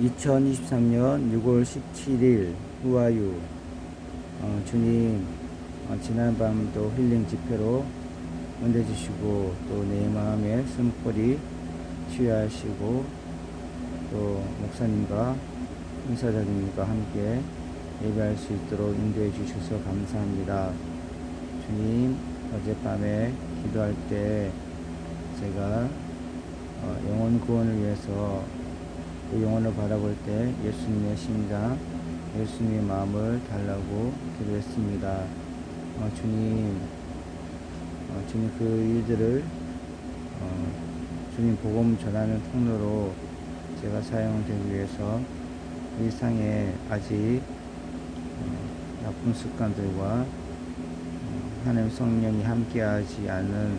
2023년 6월 17일 후아유 어, 주님 어, 지난 밤도 힐링 집회로 은혜 주시고 또 내 마음의 숨결이 치유하시고 또 목사님과 인사자님과 함께 예배할 수 있도록 인도해 주셔서 감사합니다. 주님 어젯밤에 기도할 때 제가 어, 영혼 구원을 위해서 그 영혼을 바라볼 때 예수님의 심장, 예수님의 마음을 달라고 기도했습니다. 어, 주님, 어, 주님 그 일들을 어, 주님 복음 전하는 통로로 제가 사용되기 위해서 일상에 아직 어, 나쁜 습관들과 어, 하나님 성령이 함께하지 않은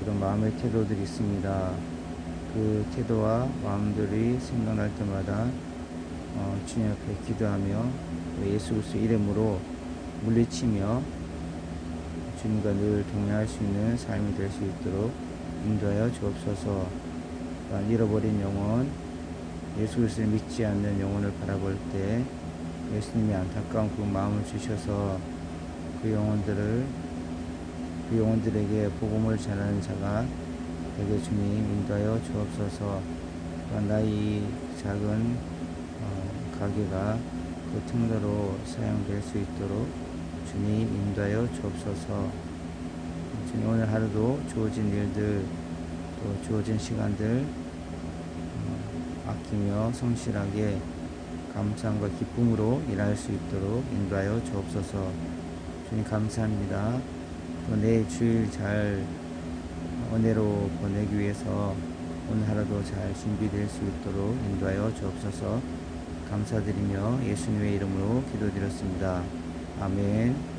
그런 마음의 태도들이 있습니다. 그 태도와 마음들이 생각날 때마다 어, 주님 앞에 기도하며 또 예수 그리스도 이름으로 물리치며 주님과 늘 동행할 수 있는 삶이 될 수 있도록 인도하여 주옵소서. 또한 잃어버린 영혼, 예수 그리스도를 믿지 않는 영혼을 바라볼 때 예수님이 안타까운 그 마음을 주셔서 그 영혼들을 그 영혼들에게 복음을 전하는 자가 되게 주님 인도하여 주옵소서. 또한 나의 작은 어, 가게가 그 통로로 사용될 수 있도록 주님 인도하여 주옵소서. 주님 오늘 하루도 주어진 일들 또 주어진 시간들 어, 아끼며 성실하게 감사함과 기쁨으로 일할 수 있도록 인도하여 주옵소서. 주님 감사합니다. 또 내일 주일 잘 은혜로 보내기 위해서 오늘 하루도 잘 준비될 수 있도록 인도하여 주옵소서 감사드리며 예수님의 이름으로 기도드렸습니다. 아멘.